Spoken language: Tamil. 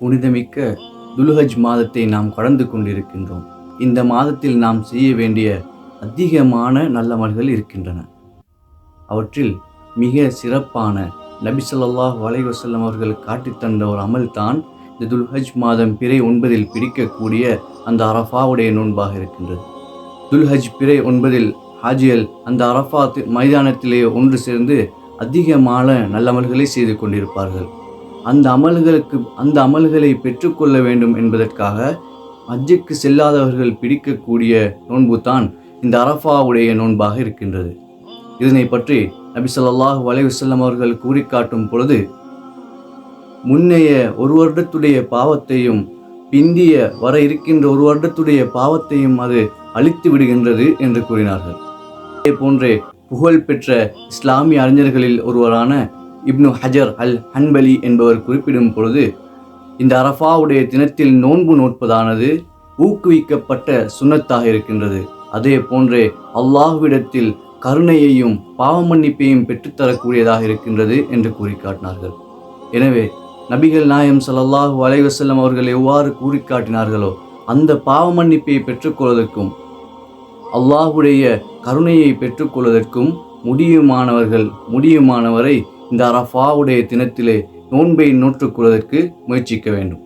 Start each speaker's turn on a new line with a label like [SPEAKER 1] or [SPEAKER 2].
[SPEAKER 1] புனிதமிக்க துல்ஹஜ் மாதத்தை நாம் கடந்து கொண்டிருக்கின்றோம். இந்த மாதத்தில் நாம் செய்ய வேண்டிய அதிகமான நல்லமல்கள் இருக்கின்றன. அவற்றில் மிக சிறப்பான நபி ஸல்லல்லாஹு அலைஹி அவர்கள் காட்டித் தந்த ஒரு அமல் தான் இந்த துல்ஹஜ் மாதம் பிறை ஒன்பதில் பிடிக்கக்கூடிய அந்த அரஃபாவுடைய நோன்பாக இருக்கின்றது. துல்ஹஜ் பிறை ஒன்பதில் ஹாஜியல் அந்த அரஃபா மைதானத்திலே ஒன்று சேர்ந்து அதிகமான நல்லமல்களை செய்து கொண்டிருப்பார்கள். அந்த அமல்களுக்கு அந்த அமல்களை பெற்றுக்கொள்ள வேண்டும் என்பதற்காக ஹஜ்ஜுக்கு செல்லாதவர்கள் பிடிக்கக்கூடிய நோன்பு தான் இந்த அரஃபாவுடைய நோன்பாக இருக்கின்றது. இதனை பற்றி நபி சொல்லாஹ் வலைவுசல்லம் அவர்கள் கூறி காட்டும் பொழுது முன்னைய ஒரு வருடத்துடைய பாவத்தையும் பிந்திய வர இருக்கின்ற ஒரு வருடத்துடைய பாவத்தையும் அது அழித்து விடுகின்றது என்று கூறினார்கள். இதே போன்றே புகழ்பெற்ற இஸ்லாமிய அறிஞர்களில் ஒருவரான இப்னு ஹஜர் அல் ஹன்பலி என்பவர் குறிப்பிடும் பொழுது இந்த அரஃபாவுடைய தினத்தில் நோன்பு நோட்பதானது ஊக்குவிக்கப்பட்ட சுண்ணத்தாக இருக்கின்றது. அதே போன்றே அல்லாஹுவிடத்தில் கருணையையும் பாவமன்னிப்பையும் பெற்றுத்தரக்கூடியதாக இருக்கின்றது என்று கூறி காட்டினார்கள் எனவே நபிகள் நாயம் ஸல்லல்லாஹு அலைவசல்லம் அவர்கள் எவ்வாறு கூறி காட்டினார்களோ அந்த பாவ மன்னிப்பை பெற்றுக்கொள்வதற்கும் அல்லாஹுடைய கருணையை பெற்றுக்கொள்வதற்கும் முடியுமானவர்கள் முடியுமானவரை இந்த அரஃபாவுடைய தினத்திலே நோன்பை நோற்றுக்கொள்வதற்கு முயற்சிக்க வேண்டும்.